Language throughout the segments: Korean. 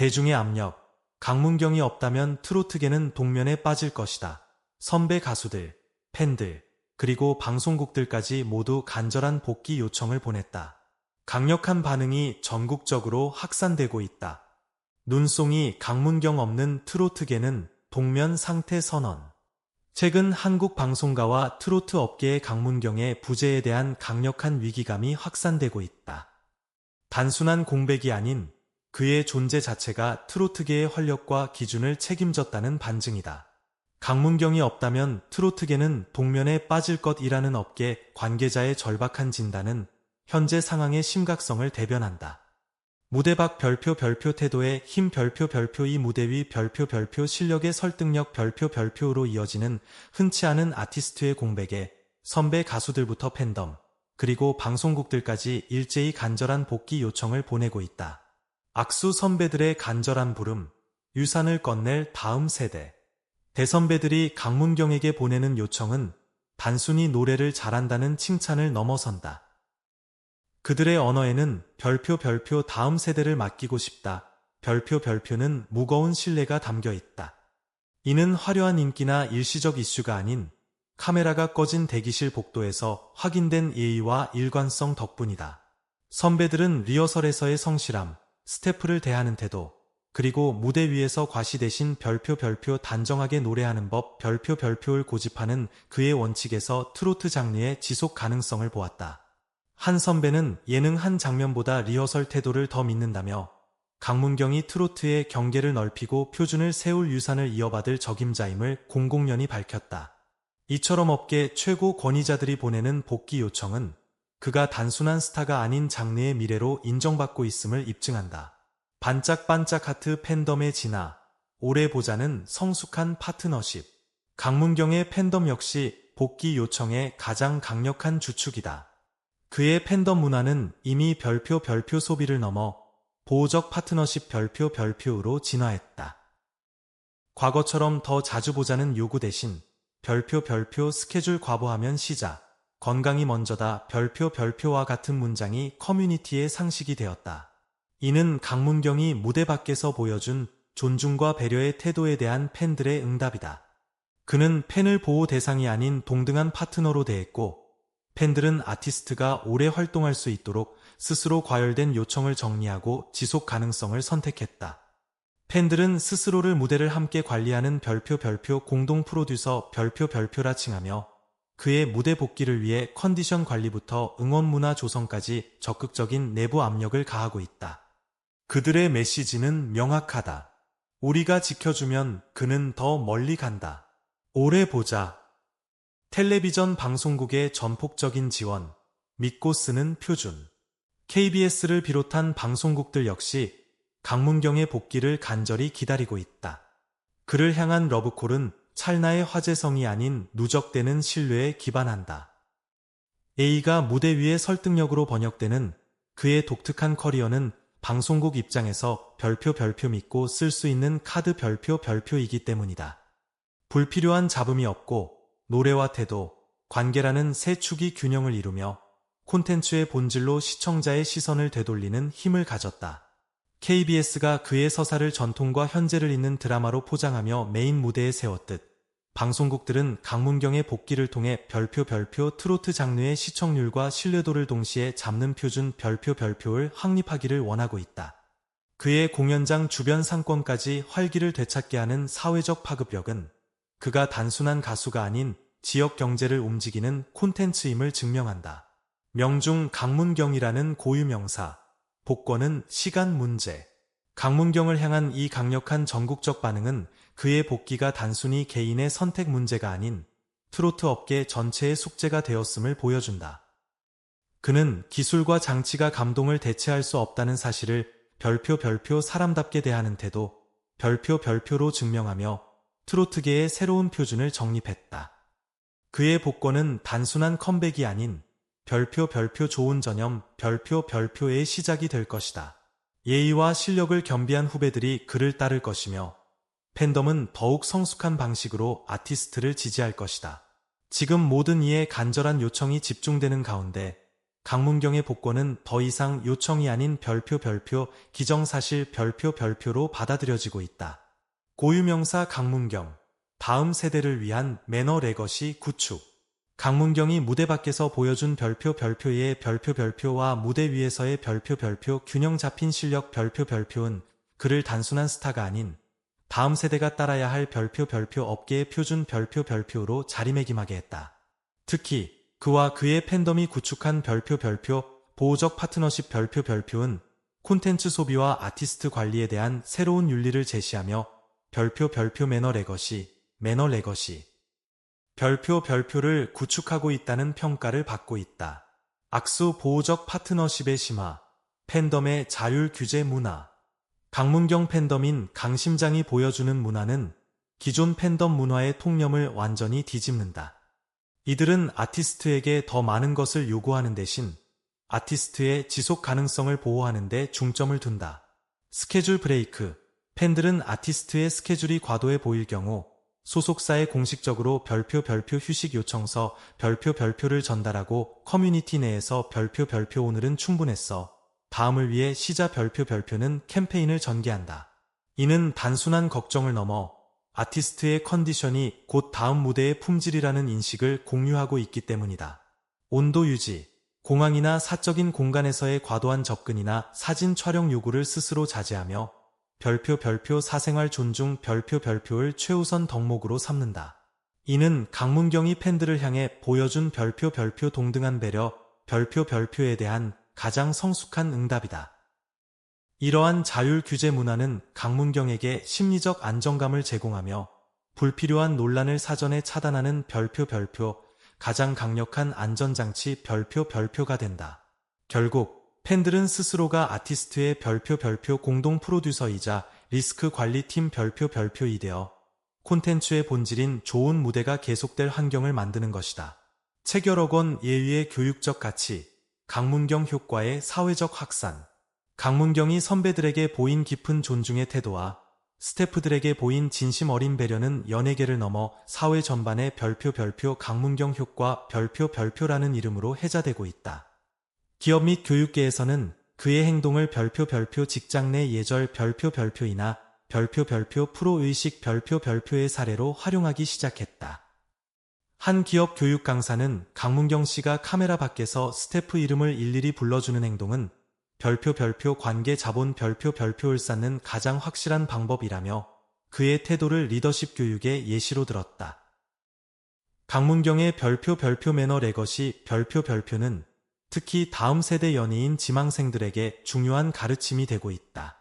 대중의 압력, 강문경이 없다면 트로트계는 동면에 빠질 것이다. 선배 가수들, 팬들, 그리고 방송국들까지 모두 간절한 복귀 요청을 보냈다. 강력한 반응이 전국적으로 확산되고 있다. 눈송이 강문경 없는 트로트계는 동면 상태 선언. 최근 한국 방송가와 트로트 업계의 강문경의 부재에 대한 강력한 위기감이 확산되고 있다. 단순한 공백이 아닌 그의 존재 자체가 트로트계의 활력과 기준을 책임졌다는 반증이다. 강문경이 없다면 트로트계는 동면에 빠질 것이라는 업계 관계자의 절박한 진단은 현재 상황의 심각성을 대변한다. 무대 밖 별표 별표 태도의 힘 별표 별표 이 무대 위 별표 별표 실력의 설득력 별표 별표로 이어지는 흔치 않은 아티스트의 공백에 선배 가수들부터 팬덤 그리고 방송국들까지 일제히 간절한 복귀 요청을 보내고 있다. 악수 선배들의 간절한 부름, 유산을 건넬 다음 세대. 대선배들이 강문경에게 보내는 요청은 단순히 노래를 잘한다는 칭찬을 넘어선다. 그들의 언어에는 별표 별표 다음 세대를 맡기고 싶다. 별표 별표는 무거운 신뢰가 담겨 있다. 이는 화려한 인기나 일시적 이슈가 아닌 카메라가 꺼진 대기실 복도에서 확인된 예의와 일관성 덕분이다. 선배들은 리허설에서의 성실함, 스태프를 대하는 태도, 그리고 무대 위에서 과시 대신 별표 별표 단정하게 노래하는 법 별표 별표를 고집하는 그의 원칙에서 트로트 장르의 지속 가능성을 보았다. 한 선배는 예능 한 장면보다 리허설 태도를 더 믿는다며 강문경이 트로트의 경계를 넓히고 표준을 세울 유산을 이어받을 적임자임을 공공연히 밝혔다. 이처럼 업계 최고 권위자들이 보내는 복귀 요청은 그가 단순한 스타가 아닌 장르의 미래로 인정받고 있음을 입증한다. 반짝반짝 하트 팬덤의 진화, 오래 보자는 성숙한 파트너십. 강문경의 팬덤 역시 복귀 요청의 가장 강력한 주축이다. 그의 팬덤 문화는 이미 별표 별표 소비를 넘어 보호적 파트너십 별표 별표로 진화했다. 과거처럼 더 자주 보자는 요구 대신 별표 별표 스케줄 과보하면 시작, 건강이 먼저다 별표 별표와 같은 문장이 커뮤니티의 상식이 되었다. 이는 강문경이 무대 밖에서 보여준 존중과 배려의 태도에 대한 팬들의 응답이다. 그는 팬을 보호 대상이 아닌 동등한 파트너로 대했고 팬들은 아티스트가 오래 활동할 수 있도록 스스로 과열된 요청을 정리하고 지속 가능성을 선택했다. 팬들은 스스로를 무대를 함께 관리하는 별표 별표 공동 프로듀서 별표 별표라 칭하며 그의 무대 복귀를 위해 컨디션 관리부터 응원 문화 조성까지 적극적인 내부 압력을 가하고 있다. 그들의 메시지는 명확하다. 우리가 지켜주면 그는 더 멀리 간다. 오래 보자. 텔레비전 방송국의 전폭적인 지원, 믿고 쓰는 표준. KBS를 비롯한 방송국들 역시 강문경의 복귀를 간절히 기다리고 있다. 그를 향한 러브콜은 찰나의 화제성이 아닌 누적되는 신뢰에 기반한다. A가 무대 위의 설득력으로 번역되는 그의 독특한 커리어는 방송국 입장에서 별표 별표 믿고 쓸 수 있는 카드 별표 별표이기 때문이다. 불필요한 잡음이 없고 노래와 태도, 관계라는 세 축이 균형을 이루며 콘텐츠의 본질로 시청자의 시선을 되돌리는 힘을 가졌다. KBS가 그의 서사를 전통과 현재를 잇는 드라마로 포장하며 메인 무대에 세웠듯 방송국들은 강문경의 복귀를 통해 별표 별표 트로트 장르의 시청률과 신뢰도를 동시에 잡는 표준 별표 별표를 확립하기를 원하고 있다. 그의 공연장 주변 상권까지 활기를 되찾게 하는 사회적 파급력은 그가 단순한 가수가 아닌 지역 경제를 움직이는 콘텐츠임을 증명한다. 명중 강문경이라는 고유명사, 복권은 시간 문제. 강문경을 향한 이 강력한 전국적 반응은 그의 복귀가 단순히 개인의 선택 문제가 아닌 트로트 업계 전체의 숙제가 되었음을 보여준다. 그는 기술과 장치가 감동을 대체할 수 없다는 사실을 별표 별표 사람답게 대하는 태도, 별표 별표로 증명하며 트로트계의 새로운 표준을 정립했다. 그의 복권은 단순한 컴백이 아닌 별표 별표 좋은 전염 별표 별표의 시작이 될 것이다. 예의와 실력을 겸비한 후배들이 그를 따를 것이며 팬덤은 더욱 성숙한 방식으로 아티스트를 지지할 것이다. 지금 모든 이의 간절한 요청이 집중되는 가운데 강문경의 복권은 더 이상 요청이 아닌 별표 별표 기정사실 별표 별표로 받아들여지고 있다. 고유명사 강문경 다음 세대를 위한 매너 레거시 구축 강문경이 무대 밖에서 보여준 별표 별표의 별표 별표와 무대 위에서의 별표 별표 균형 잡힌 실력 별표 별표는 그를 단순한 스타가 아닌 다음 세대가 따라야 할 별표 별표 업계의 표준 별표 별표로 자리매김하게 했다. 특히 그와 그의 팬덤이 구축한 별표 별표 보호적 파트너십 별표 별표는 콘텐츠 소비와 아티스트 관리에 대한 새로운 윤리를 제시하며 별표 별표 매너 레거시 매너 레거시 별표 별표를 구축하고 있다는 평가를 받고 있다. 악수 보호적 파트너십의 심화, 팬덤의 자율 규제 문화. 강문경 팬덤인 강심장이 보여주는 문화는 기존 팬덤 문화의 통념을 완전히 뒤집는다. 이들은 아티스트에게 더 많은 것을 요구하는 대신 아티스트의 지속 가능성을 보호하는 데 중점을 둔다. 스케줄 브레이크. 팬들은 아티스트의 스케줄이 과도해 보일 경우 소속사에 공식적으로 별표 별표 휴식 요청서 별표 별표를 전달하고 커뮤니티 내에서 별표 별표 오늘은 충분했어. 다음을 위해 시자 별표 별표는 캠페인을 전개한다. 이는 단순한 걱정을 넘어 아티스트의 컨디션이 곧 다음 무대의 품질이라는 인식을 공유하고 있기 때문이다. 온도 유지, 공항이나 사적인 공간에서의 과도한 접근이나 사진 촬영 요구를 스스로 자제하며 별표 별표 사생활 존중 별표 별표를 최우선 덕목으로 삼는다. 이는 강문경이 팬들을 향해 보여준 별표 별표 동등한 배려 별표 별표에 대한 가장 성숙한 응답이다. 이러한 자율 규제 문화는 강문경에게 심리적 안정감을 제공하며 불필요한 논란을 사전에 차단하는 별표 별표 가장 강력한 안전장치 별표 별표가 된다. 결국 팬들은 스스로가 아티스트의 별표 별표 공동 프로듀서이자 리스크 관리팀 별표 별표이 되어 콘텐츠의 본질인 좋은 무대가 계속될 환경을 만드는 것이다. 책 여러 권 예의의 교육적 가치, 강문경 효과의 사회적 확산, 강문경이 선배들에게 보인 깊은 존중의 태도와 스태프들에게 보인 진심 어린 배려는 연예계를 넘어 사회 전반의 별표 별표 강문경 효과 별표 별표라는 이름으로 해자되고 있다. 기업 및 교육계에서는 그의 행동을 별표 별표 직장 내 예절 별표 별표이나 별표 별표 프로의식 별표 별표의 사례로 활용하기 시작했다. 한 기업 교육 강사는 강문경 씨가 카메라 밖에서 스태프 이름을 일일이 불러주는 행동은 별표 별표 관계 자본 별표 별표를 쌓는 가장 확실한 방법이라며 그의 태도를 리더십 교육의 예시로 들었다. 강문경의 별표 별표 매너 레거시 별표 별표는 특히 다음 세대 연예인 지망생들에게 중요한 가르침이 되고 있다.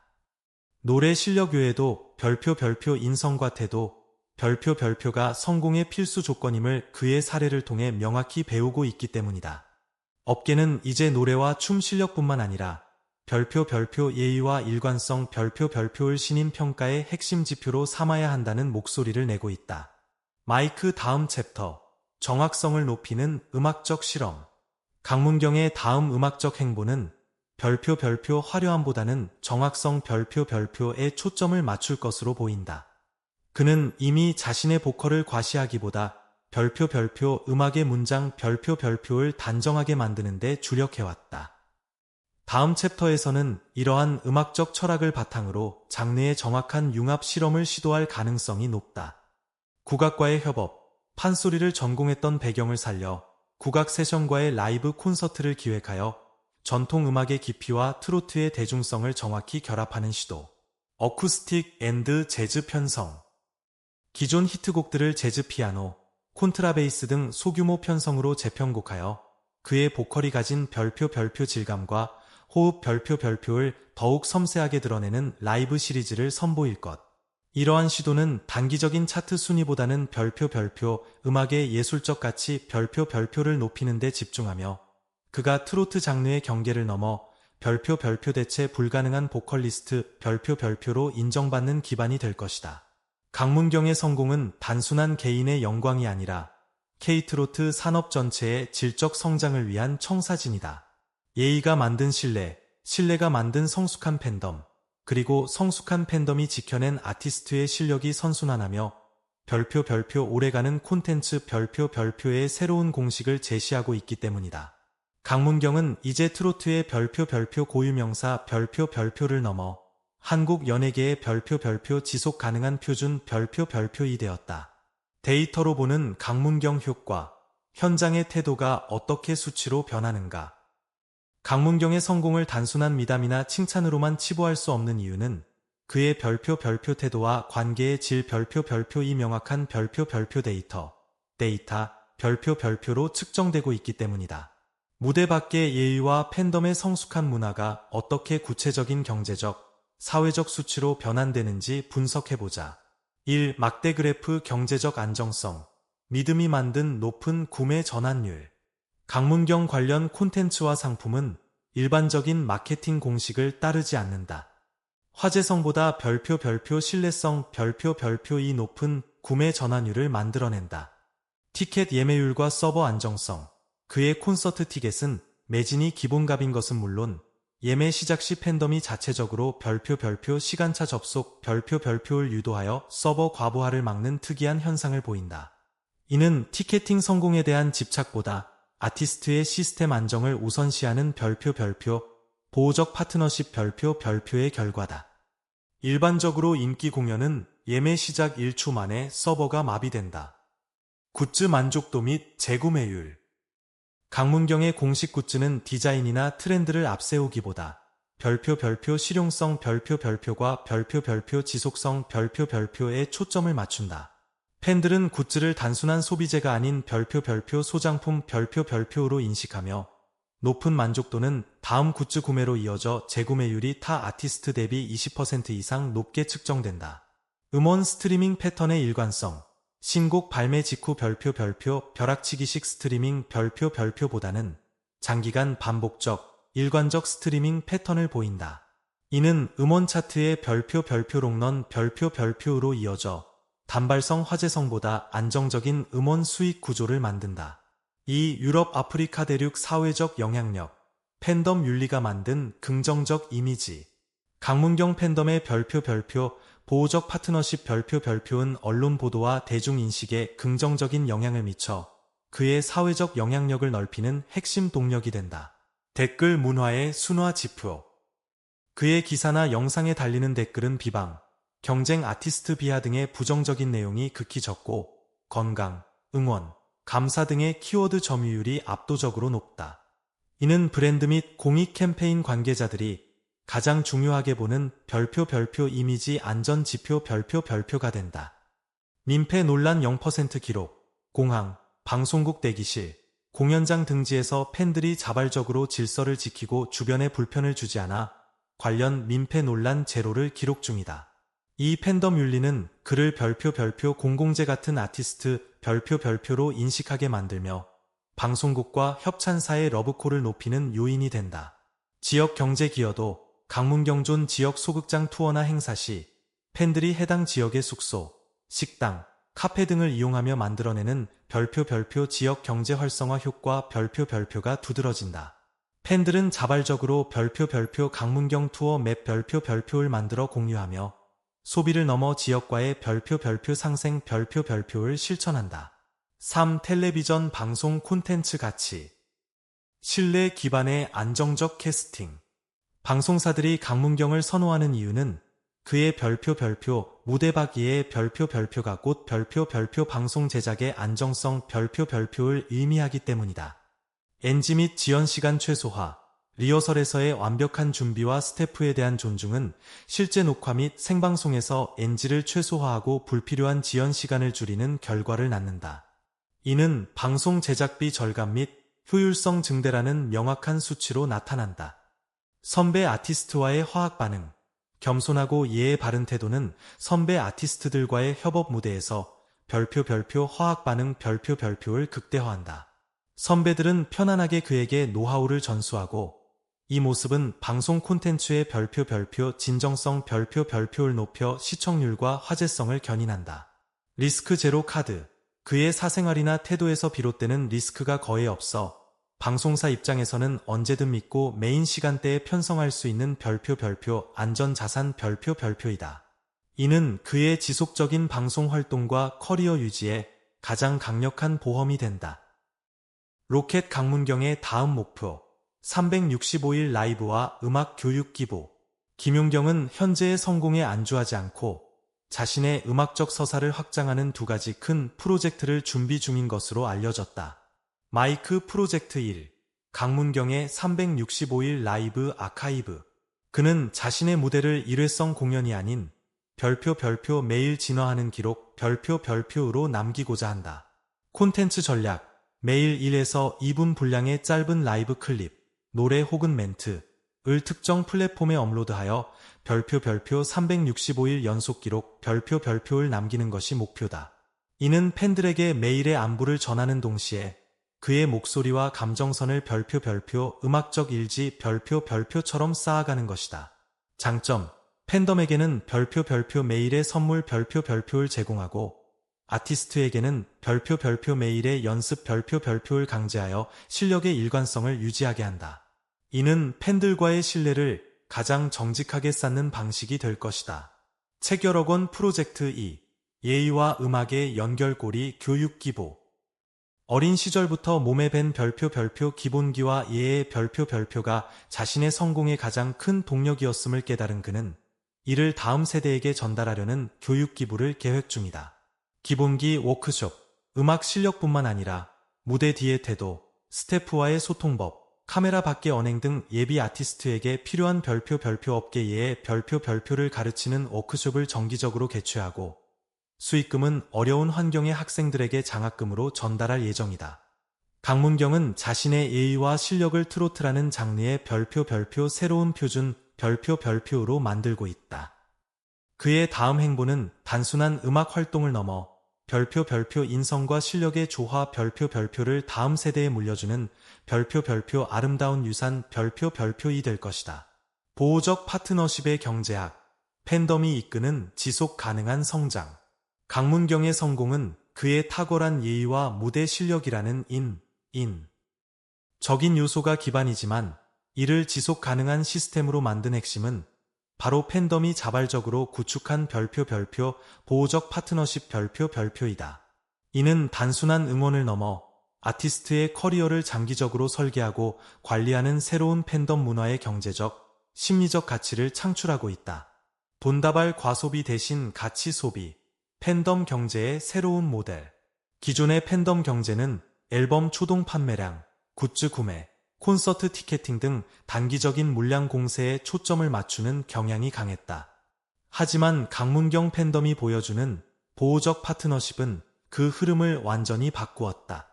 노래 실력 외에도 별표 별표 인성과 태도, 별표 별표가 성공의 필수 조건임을 그의 사례를 통해 명확히 배우고 있기 때문이다. 업계는 이제 노래와 춤 실력뿐만 아니라 별표 별표 예의와 일관성 별표 별표를 신인 평가의 핵심 지표로 삼아야 한다는 목소리를 내고 있다. 마이크 다음 챕터 정확성을 높이는 음악적 실험 강문경의 다음 음악적 행보는 별표 별표 화려함보다는 정확성 별표 별표에 초점을 맞출 것으로 보인다. 그는 이미 자신의 보컬을 과시하기보다 별표 별표 음악의 문장 별표 별표를 단정하게 만드는 데 주력해왔다. 다음 챕터에서는 이러한 음악적 철학을 바탕으로 장르의 정확한 융합 실험을 시도할 가능성이 높다. 국악과의 협업, 판소리를 전공했던 배경을 살려 국악 세션과의 라이브 콘서트를 기획하여 전통 음악의 깊이와 트로트의 대중성을 정확히 결합하는 시도. 어쿠스틱 앤드 재즈 편성. 기존 히트곡들을 재즈 피아노, 콘트라베이스 등 소규모 편성으로 재편곡하여 그의 보컬이 가진 별표 별표 질감과 호흡 별표 별표를 더욱 섬세하게 드러내는 라이브 시리즈를 선보일 것. 이러한 시도는 단기적인 차트 순위보다는 별표 별표 음악의 예술적 가치 별표 별표를 높이는 데 집중하며 그가 트로트 장르의 경계를 넘어 별표 별표 대체 불가능한 보컬리스트 별표 별표로 인정받는 기반이 될 것이다. 강문경의 성공은 단순한 개인의 영광이 아니라 K트로트 산업 전체의 질적 성장을 위한 청사진이다. 예의가 만든 신뢰, 신뢰가 만든 성숙한 팬덤, 그리고 성숙한 팬덤이 지켜낸 아티스트의 실력이 선순환하며 별표 별표 오래가는 콘텐츠 별표 별표의 새로운 공식을 제시하고 있기 때문이다. 강문경은 이제 트로트의 별표 별표 고유명사 별표 별표를 넘어 한국 연예계의 별표 별표 지속 가능한 표준 별표 별표이 되었다. 데이터로 보는 강문경 효과, 현장의 태도가 어떻게 수치로 변하는가. 강문경의 성공을 단순한 미담이나 칭찬으로만 치부할 수 없는 이유는 그의 별표 별표 태도와 관계의 질 별표 별표 이 명확한 별표 별표 데이터, 데이터, 별표 별표로 측정되고 있기 때문이다. 무대 밖의 예의와 팬덤의 성숙한 문화가 어떻게 구체적인 경제적, 사회적 수치로 변환되는지 분석해보자. 1. 막대 그래프 경제적 안정성 믿음이 만든 높은 구매 전환율 강문경 관련 콘텐츠와 상품은 일반적인 마케팅 공식을 따르지 않는다. 화제성보다 별표 별표 신뢰성 별표 별표 이 높은 구매 전환율을 만들어낸다. 티켓 예매율과 서버 안정성 그의 콘서트 티켓은 매진이 기본값인 것은 물론 예매 시작 시 팬덤이 자체적으로 별표 별표 시간차 접속 별표 별표를 유도하여 서버 과부하를 막는 특이한 현상을 보인다. 이는 티켓팅 성공에 대한 집착보다 아티스트의 시스템 안정을 우선시하는 별표 별표, 보호적 파트너십 별표 별표의 결과다. 일반적으로 인기 공연은 예매 시작 1초 만에 서버가 마비된다. 굿즈 만족도 및 재구매율 강문경의 공식 굿즈는 디자인이나 트렌드를 앞세우기보다 별표 별표 실용성 별표 별표과 별표 별표 지속성 별표 별표에 초점을 맞춘다. 팬들은 굿즈를 단순한 소비재가 아닌 별표 별표 소장품 별표 별표로 인식하며 높은 만족도는 다음 굿즈 구매로 이어져 재구매율이 타 아티스트 대비 20% 이상 높게 측정된다. 음원 스트리밍 패턴의 일관성 신곡 발매 직후 별표 별표 벼락치기식 스트리밍 별표 별표보다는 장기간 반복적, 일관적 스트리밍 패턴을 보인다. 이는 음원 차트의 별표 별표 롱런 별표 별표로 이어져 단발성 화제성보다 안정적인 음원 수익 구조를 만든다. 이 유럽 아프리카 대륙 사회적 영향력, 팬덤 윤리가 만든 긍정적 이미지, 강문경 팬덤의 별표 별표 보호적 파트너십 별표 별표는 언론 보도와 대중인식에 긍정적인 영향을 미쳐 그의 사회적 영향력을 넓히는 핵심 동력이 된다. 댓글 문화의 순화 지표 그의 기사나 영상에 달리는 댓글은 비방, 경쟁 아티스트 비하 등의 부정적인 내용이 극히 적고 건강, 응원, 감사 등의 키워드 점유율이 압도적으로 높다. 이는 브랜드 및 공익 캠페인 관계자들이 가장 중요하게 보는 별표 별표 이미지 안전 지표 별표 별표가 된다. 민폐 논란 0% 기록, 공항, 방송국 대기실, 공연장 등지에서 팬들이 자발적으로 질서를 지키고 주변에 불편을 주지 않아 관련 민폐 논란 제로를 기록 중이다. 이 팬덤 윤리는 그를 별표 별표 공공재 같은 아티스트 별표 별표로 인식하게 만들며 방송국과 협찬사의 러브콜을 높이는 요인이 된다. 지역 경제 기여도 강문경존 지역 소극장 투어나 행사 시 팬들이 해당 지역의 숙소, 식당, 카페 등을 이용하며 만들어내는 별표 별표 지역 경제 활성화 효과 별표 별표가 두드러진다. 팬들은 자발적으로 별표 별표 강문경 투어 맵 별표 별표를 만들어 공유하며 소비를 넘어 지역과의 별표 별표 상생 별표 별표를 실천한다. 3. 텔레비전 방송 콘텐츠 가치 신뢰 기반의 안정적 캐스팅 방송사들이 강문경을 선호하는 이유는 그의 별표 별표, 무대박이의 별표 별표가 곧 별표 별표 방송 제작의 안정성 별표 별표를 의미하기 때문이다. NG 및 지연 시간 최소화, 리허설에서의 완벽한 준비와 스태프에 대한 존중은 실제 녹화 및 생방송에서 NG를 최소화하고 불필요한 지연 시간을 줄이는 결과를 낳는다. 이는 방송 제작비 절감 및 효율성 증대라는 명확한 수치로 나타난다. 선배 아티스트와의 화학 반응, 겸손하고 예의 바른 태도는 선배 아티스트들과의 협업 무대에서 별표 별표 화학 반응 별표 별표를 극대화한다. 선배들은 편안하게 그에게 노하우를 전수하고 이 모습은 방송 콘텐츠의 별표 별표 진정성 별표 별표를 높여 시청률과 화제성을 견인한다. 리스크 제로 카드 그의 사생활이나 태도에서 비롯되는 리스크가 거의 없어 방송사 입장에서는 언제든 믿고 메인 시간대에 편성할 수 있는 별표 별표 안전자산 별표 별표이다. 이는 그의 지속적인 방송 활동과 커리어 유지에 가장 강력한 보험이 된다. 로켓 강문경의 다음 목표 365일 라이브와 음악 교육 기부 김용경은 현재의 성공에 안주하지 않고 자신의 음악적 서사를 확장하는 두 가지 큰 프로젝트를 준비 중인 것으로 알려졌다. 마이크 프로젝트 1 강문경의 365일 라이브 아카이브 그는 자신의 무대를 일회성 공연이 아닌 별표 별표 매일 진화하는 기록 별표 별표로 남기고자 한다. 콘텐츠 전략 매일 1에서 2분 분량의 짧은 라이브 클립, 노래 혹은 멘트, 을 특정 플랫폼에 업로드하여 별표 별표 365일 연속 기록 별표 별표를 남기는 것이 목표다. 이는 팬들에게 매일의 안부를 전하는 동시에 그의 목소리와 감정선을 별표 별표 음악적 일지 별표 별표처럼 쌓아가는 것이다. 장점 팬덤에게는 별표 별표 매일의 선물 별표 별표를 제공하고 아티스트에게는 별표 별표 매일의 연습 별표 별표를 강제하여 실력의 일관성을 유지하게 한다. 이는 팬들과의 신뢰를 가장 정직하게 쌓는 방식이 될 것이다. 책 여러 권 프로젝트 2 예의와 음악의 연결고리 교육 기보 어린 시절부터 몸에 밴 별표 별표 기본기와 예의 별표 별표가 자신의 성공의 가장 큰 동력이었음을 깨달은 그는 이를 다음 세대에게 전달하려는 교육 기부를 계획 중이다. 기본기 워크숍, 음악 실력뿐만 아니라 무대 뒤의 태도, 스태프와의 소통법, 카메라 밖의 언행 등 예비 아티스트에게 필요한 별표 별표 업계의 별표 별표를 가르치는 워크숍을 정기적으로 개최하고 수익금은 어려운 환경의 학생들에게 장학금으로 전달할 예정이다. 강문경은 자신의 예의와 실력을 트로트라는 장르의 별표 별표 새로운 표준 별표 별표로 만들고 있다. 그의 다음 행보는 단순한 음악 활동을 넘어 별표 별표 인성과 실력의 조화 별표 별표를 다음 세대에 물려주는 별표 별표 아름다운 유산 별표 별표이 될 것이다. 보호적 파트너십의 경제학, 팬덤이 이끄는 지속 가능한 성장. 강문경의 성공은 그의 탁월한 예의와 무대 실력이라는 인, 인. 적인 요소가 기반이지만 이를 지속 가능한 시스템으로 만든 핵심은 바로 팬덤이 자발적으로 구축한 별표 별표 보호적 파트너십 별표 별표이다. 이는 단순한 응원을 넘어 아티스트의 커리어를 장기적으로 설계하고 관리하는 새로운 팬덤 문화의 경제적, 심리적 가치를 창출하고 있다. 돈다발 과소비 대신 가치 소비, 팬덤 경제의 새로운 모델. 기존의 팬덤 경제는 앨범 초동 판매량, 굿즈 구매, 콘서트 티켓팅 등 단기적인 물량 공세에 초점을 맞추는 경향이 강했다. 하지만 강문경 팬덤이 보여주는 보호적 파트너십은 그 흐름을 완전히 바꾸었다.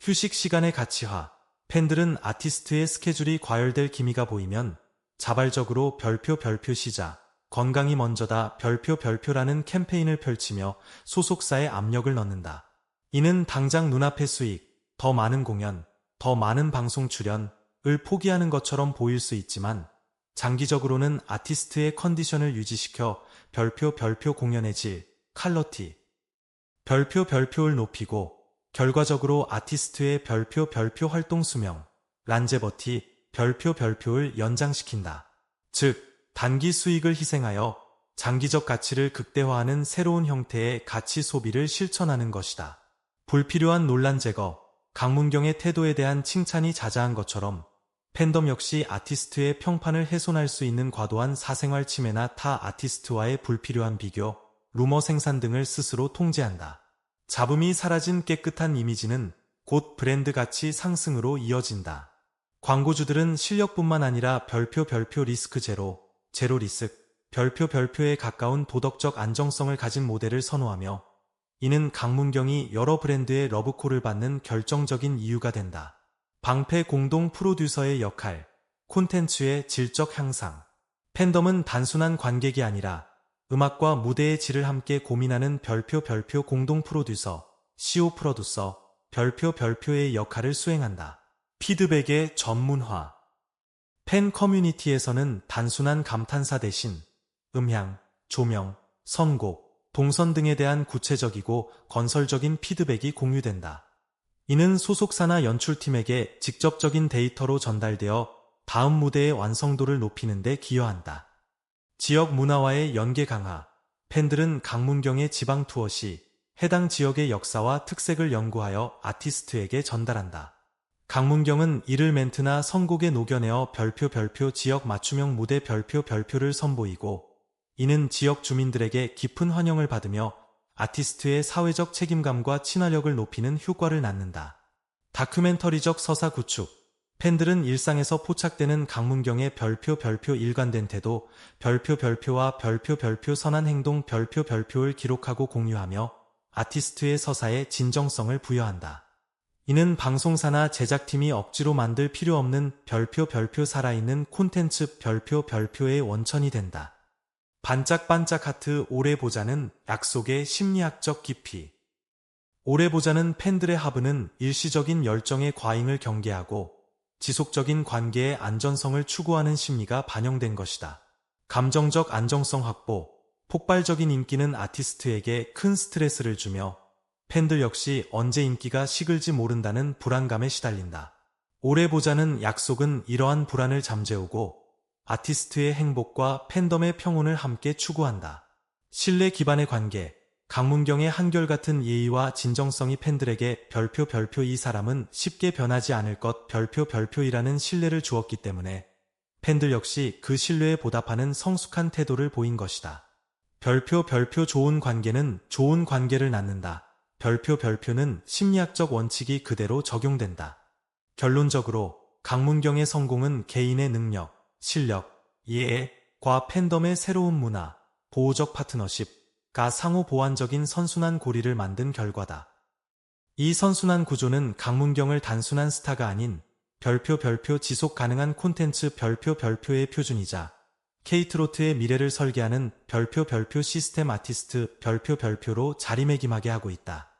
휴식 시간의 가치화. 팬들은 아티스트의 스케줄이 과열될 기미가 보이면 자발적으로 별표 별표 시작, 건강이 먼저다 별표 별표라는 캠페인을 펼치며 소속사에 압력을 넣는다. 이는 당장 눈앞의 수익, 더 많은 공연, 더 많은 방송 출연을 포기하는 것처럼 보일 수 있지만 장기적으로는 아티스트의 컨디션을 유지시켜 별표 별표 공연의 질, 칼러티, 별표 별표를 높이고 결과적으로 아티스트의 별표 별표 활동 수명, 란제버티, 별표 별표를 연장시킨다. 즉, 단기 수익을 희생하여 장기적 가치를 극대화하는 새로운 형태의 가치 소비를 실천하는 것이다. 불필요한 논란 제거, 강문경의 태도에 대한 칭찬이 자자한 것처럼 팬덤 역시 아티스트의 평판을 훼손할 수 있는 과도한 사생활 침해나 타 아티스트와의 불필요한 비교, 루머 생산 등을 스스로 통제한다. 잡음이 사라진 깨끗한 이미지는 곧 브랜드 가치 상승으로 이어진다. 광고주들은 실력뿐만 아니라 별표 별표 리스크 제로, 제로 리스크, 별표 별표에 가까운 도덕적 안정성을 가진 모델을 선호하며 이는 강문경이 여러 브랜드의 러브콜을 받는 결정적인 이유가 된다. 방패 공동 프로듀서의 역할, 콘텐츠의 질적 향상. 팬덤은 단순한 관객이 아니라 음악과 무대의 질을 함께 고민하는 별표 별표 공동 프로듀서, CO 프로듀서, 별표 별표의 역할을 수행한다. 피드백의 전문화. 팬 커뮤니티에서는 단순한 감탄사 대신 음향, 조명, 선곡, 동선 등에 대한 구체적이고 건설적인 피드백이 공유된다. 이는 소속사나 연출팀에게 직접적인 데이터로 전달되어 다음 무대의 완성도를 높이는 데 기여한다. 지역 문화와의 연계 강화 팬들은 강문경의 지방 투어 시 해당 지역의 역사와 특색을 연구하여 아티스트에게 전달한다. 강문경은 이를 멘트나 선곡에 녹여내어 별표 별표 지역 맞춤형 무대 별표 별표를 선보이고 이는 지역 주민들에게 깊은 환영을 받으며 아티스트의 사회적 책임감과 친화력을 높이는 효과를 낳는다. 다큐멘터리적 서사 구축 팬들은 일상에서 포착되는 강문경의 별표 별표 일관된 태도, 별표 별표와 별표 별표 선한 행동 별표 별표를 기록하고 공유하며 아티스트의 서사에 진정성을 부여한다. 이는 방송사나 제작팀이 억지로 만들 필요 없는 별표 별표 살아있는 콘텐츠 별표 별표의 원천이 된다. 반짝반짝 하트 오래 보자는 약속의 심리학적 깊이. 오래 보자는 팬들의 하부는 일시적인 열정의 과잉을 경계하고 지속적인 관계의 안전성을 추구하는 심리가 반영된 것이다. 감정적 안정성 확보, 폭발적인 인기는 아티스트에게 큰 스트레스를 주며 팬들 역시 언제 인기가 식을지 모른다는 불안감에 시달린다. 오래 보자는 약속은 이러한 불안을 잠재우고 아티스트의 행복과 팬덤의 평온을 함께 추구한다. 신뢰 기반의 관계, 강문경의 한결같은 예의와 진정성이 팬들에게 별표 별표 이 사람은 쉽게 변하지 않을 것 별표 별표이라는 신뢰를 주었기 때문에 팬들 역시 그 신뢰에 보답하는 성숙한 태도를 보인 것이다. 별표 별표 좋은 관계는 좋은 관계를 낳는다. 별표 별표는 심리학적 원칙이 그대로 적용된다. 결론적으로 강문경의 성공은 개인의 능력, 실력, 이해과 팬덤의 새로운 문화, 보호적 파트너십 가 상호 보완적인 선순환 고리를 만든 결과다. 이 선순환 구조는 강문경을 단순한 스타가 아닌 별표 별표 지속 가능한 콘텐츠 별표 별표의 표준이자 케이트로트의 미래를 설계하는 별표 별표 시스템 아티스트 별표 별표로 자리매김하게 하고 있다.